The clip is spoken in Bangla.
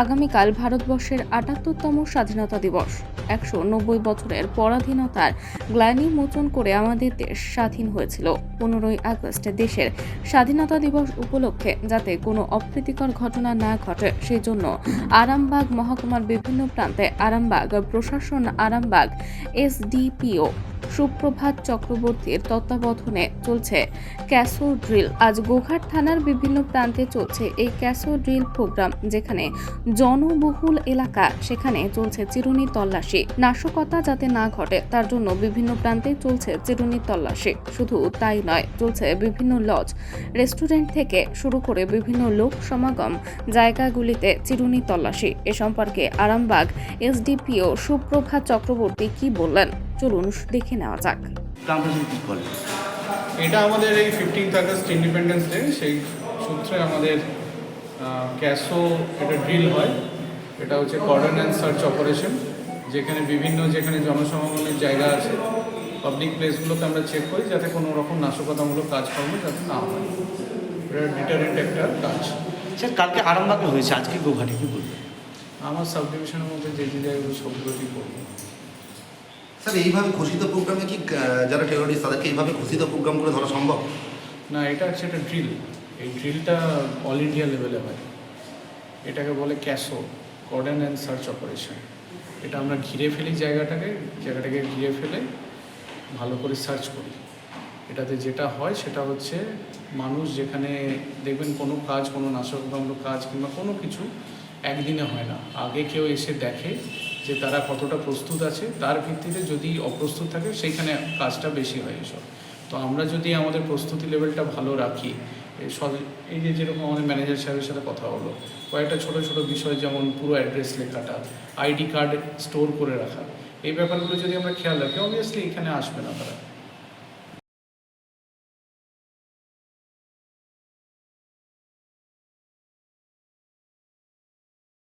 আগামীকাল ভারতবর্ষের আটাত্তরতম স্বাধীনতা দিবস। একশো নব্বই বছরের পরাধীনতার গ্লানি মোচন করে আমাদের দেশ স্বাধীন হয়েছিল। পনেরোই আগস্ট দেশের স্বাধীনতা দিবস উপলক্ষে যাতে কোনো অপ্রীতিকর ঘটনা না ঘটে সেই জন্য আরামবাগ মহকুমার বিভিন্ন প্রান্তে আরামবাগ প্রশাসন, আরামবাগ এসডিপিও সুপ্রভাত চক্রবর্তীর তত্ত্বাবধানে চলছে ক্যাসো ড্রিল। আজ গোঘাট থানার বিভিন্ন প্রান্তে চলছে এই ক্যাসো ড্রিল প্রোগ্রাম, যেখানে জনবহুল এলাকা, সেখানে চলছে চিরুনি তল্লাশি। নাশকতা যাতে না ঘটে, তার জন্য বিভিন্ন প্রান্তে চলছে চিরুনি তল্লাশি। শুধু তাই নয়, চলছে বিভিন্ন লজ, রেস্টুরেন্ট থেকে শুরু করে বিভিন্ন লোক সমাগম জায়গাগুলিতে চিরুনি তল্লাশি। এ সম্পর্কে আরামবাগ এসডিপিও সুপ্রভাত চক্রবর্তী কি বললেন? চলুন দেখে নেওয়া যাক। এটা আমাদের এই ফিফটিন্থ আগস্ট ইন্ডিপেন্ডেন্স ডে সেই সূত্রে আমাদের ক্যাশো এটা ড্রিল হয়। এটা হচ্ছে কর্ডন অ্যান্ড সার্চ অপারেশন যেখানে বিভিন্ন যেখানে জনসমাগমের জায়গা আছে পাবলিক প্লেসগুলোকে আমরা চেক করি যাতে কোনো রকম নাশকতামূলক কাজকর্ম যাতে না হয়। এটা ডিটারেন্ট একটা কাজ। স্যার কালকে আরামবাগে হয়েছে আজকে গোঘাটে কি বলবে আমার সাব ডিভিশনের মধ্যে যে যে জায়গাগুলো সবগুলোতেই করব স্যার, এইভাবে ঘোষিত প্রোগ্রামে কি যারা টেরোরিস্ট তাদেরকে এইভাবে ঘোষিত প্রোগ্রাম করে ধরা সম্ভব? না, এটা হচ্ছে একটা ড্রিল এই ড্রিলটা অল ইন্ডিয়া লেভেলে হয়। এটাকে বলে CASO cordon and search operation এটা আমরা ঘিরে ফেলি জায়গাটাকে জায়গাটাকে ঘিরে ফেলে ভালো করে সার্চ করি। এটাতে যেটা হয়, সেটা হচ্ছে মানুষ যেখানে দেখবেন কোনো কাজ, কোনো নাশকতামূলক কাজ কিংবা কোনো কিছু একদিনে হয় না। আগে কেউ এসে দেখে যে তারা কতটা প্রস্তুত আছে, তার ভিত্তিতে যদি অপ্রস্তুত থাকে, সেইখানে কাজটা বেশি হয় এসব। তো আমরা যদি আমাদের প্রস্তুতি লেভেলটা ভালো রাখি এই যে যেরকম আমাদের ম্যানেজার সাহেবের সাথে কথা হলো, কয়েকটা ছোট ছোট বিষয় যেমন পুরো অ্যাড্রেস লেখাটা, আইডি কার্ড স্টোর করে রাখা, এই ব্যাপারগুলো যদি আমরা খেয়াল রাখি অবভিয়াসলি এখানে আসবে না তারা।